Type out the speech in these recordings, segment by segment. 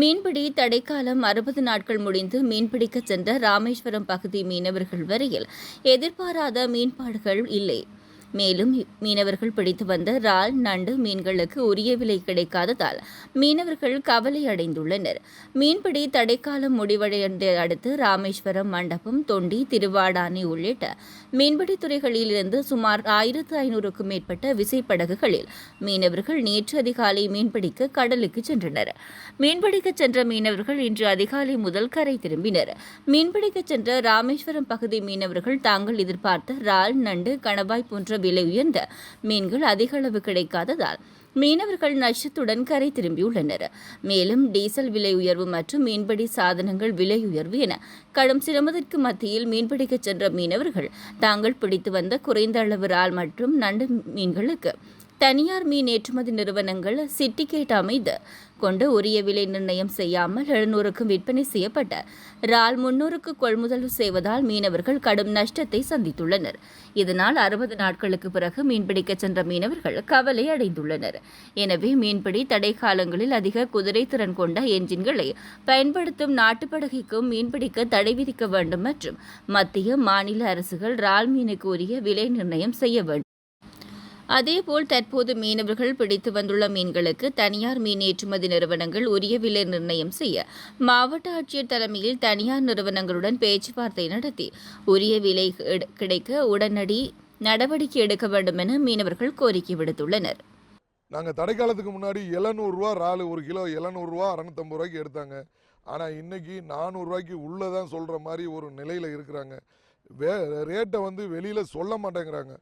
மீன்பிடி தடைக்காலம் அறுபது நாட்கள் முடிந்து மீன்பிடிக்க சென்ற ராமேஸ்வரம் பகுதி மீனவர்கள் வரையில் எதிர்பாராத மீன்பாடுகள் இல்லை. மேலும் மீனவர்கள் பிடித்து வந்த இறால் நண்டு மீன்களுக்கு உரிய விலை கிடைக்காததால் மீனவர்கள் கவலை அடைந்துள்ளனர். மீன்பிடி தடைக்காலம் முடிவடைந்த அடுத்து ராமேஸ்வரம் மண்டபம் தொண்டி திருவாடானை உள்ளிட்ட மீன்பிடி துறைகளிலிருந்து சுமார் ஆயிரத்து ஐநூறுக்கும் மேற்பட்ட விசைப்படகுகளில் மீனவர்கள் நேற்று அதிகாலை மீன்பிடிக்க கடலுக்கு சென்றனர். மீன்பிடிக்க சென்ற மீனவர்கள் இன்று அதிகாலை முதல் கரை திரும்பினர். மீன்பிடிக்க சென்ற ராமேஸ்வரம் பகுதி மீனவர்கள் தாங்கள் எதிர்பார்த்த இறால் நண்டு கணவாய் போன்ற விலை உயர்ந்த மீன்கள் அதிக அளவு கிடைக்காததால் மீனவர்கள் நஷ்டத்துடன் கரை திரும்பியுள்ளனர். மேலும் டீசல் விலை உயர்வு மற்றும் மீன்பிடி சாதனங்கள் விலை உயர்வு என கடும் சிரமத்திற்கு மத்தியில் மீன்பிடிக்கச் சென்ற மீனவர்கள் தாங்கள் பிடித்து வந்த குறைந்த அளவு இறால் மற்றும் நண்டு மீன்களுக்கு தனியார் மீன் ஏற்றுமதி நிறுவனங்கள் சிட்டிகேட் அமைத்து கொண்டு உரிய விலை நிர்ணயம் செய்யாமல் எழுநூறுக்கும் விற்பனை செய்யப்பட்ட இறால் முன்னூறுக்கு கொள்முதல் செய்வதால் மீனவர்கள் கடும் நஷ்டத்தை சந்தித்துள்ளனர். இதனால் அறுபது நாட்களுக்கு பிறகு மீன்பிடிக்க சென்ற மீனவர்கள் கவலை அடைந்துள்ளனர். எனவே மீன்பிடி தடை காலங்களில் அதிக குதிரை திறன் கொண்ட என்ஜின்களை பயன்படுத்தும் நாட்டுப்படகைக்கும் மீன்பிடிக்க தடை விதிக்க வேண்டும் மற்றும் மத்திய மாநில அரசுகள் இறால் மீனுக்கு உரிய விலை நிர்ணயம் செய்ய வேண்டும். அதேபோல் தற்போது மீனவர்கள் பிடித்து வந்துள்ள மீன்களுக்கு தனியார் மீன் ஏற்றுமதி நிறுவனங்கள் உரிய விலை நிர்ணயம் செய்ய மாவட்ட ஆட்சியர் தலைமையில் தனியார் நிறுவனங்களுடன் பேச்சுவார்த்தை நடத்தி உரிய விலை கிடைக்க உடனடி நடவடிக்கை எடுக்க வேண்டும் என மீனவர்கள் கோரிக்கை விடுத்துள்ளனர். நாங்கள் தடைக்காலத்துக்கு முன்னாடி எழுநூறுவா இறால் ஒரு கிலோ எழுநூறுவா அறநூத்தம்பது ரூபாய்க்கு எடுத்தாங்க. ஆனால் இன்றைக்கி நானூறுரூவாய்க்கு உள்ளே தான் சொல்கிற மாதிரி ஒரு நிலையில் இருக்கிறாங்க. வே ரேட்டை வந்து வெளியில் சொல்ல மாட்டேங்கிறாங்க.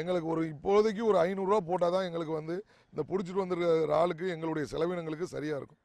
எங்களுக்கு ஒரு இப்போதைக்கு ஒரு ஐநூறுரூவா போட்டால் தான் எங்களுக்கு வந்து இந்த பிடிச்சிட்டு வந்திருக்கிற இறாலுக்கு எங்களுடைய செலவினங்களுக்கு சரியாக இருக்கும்.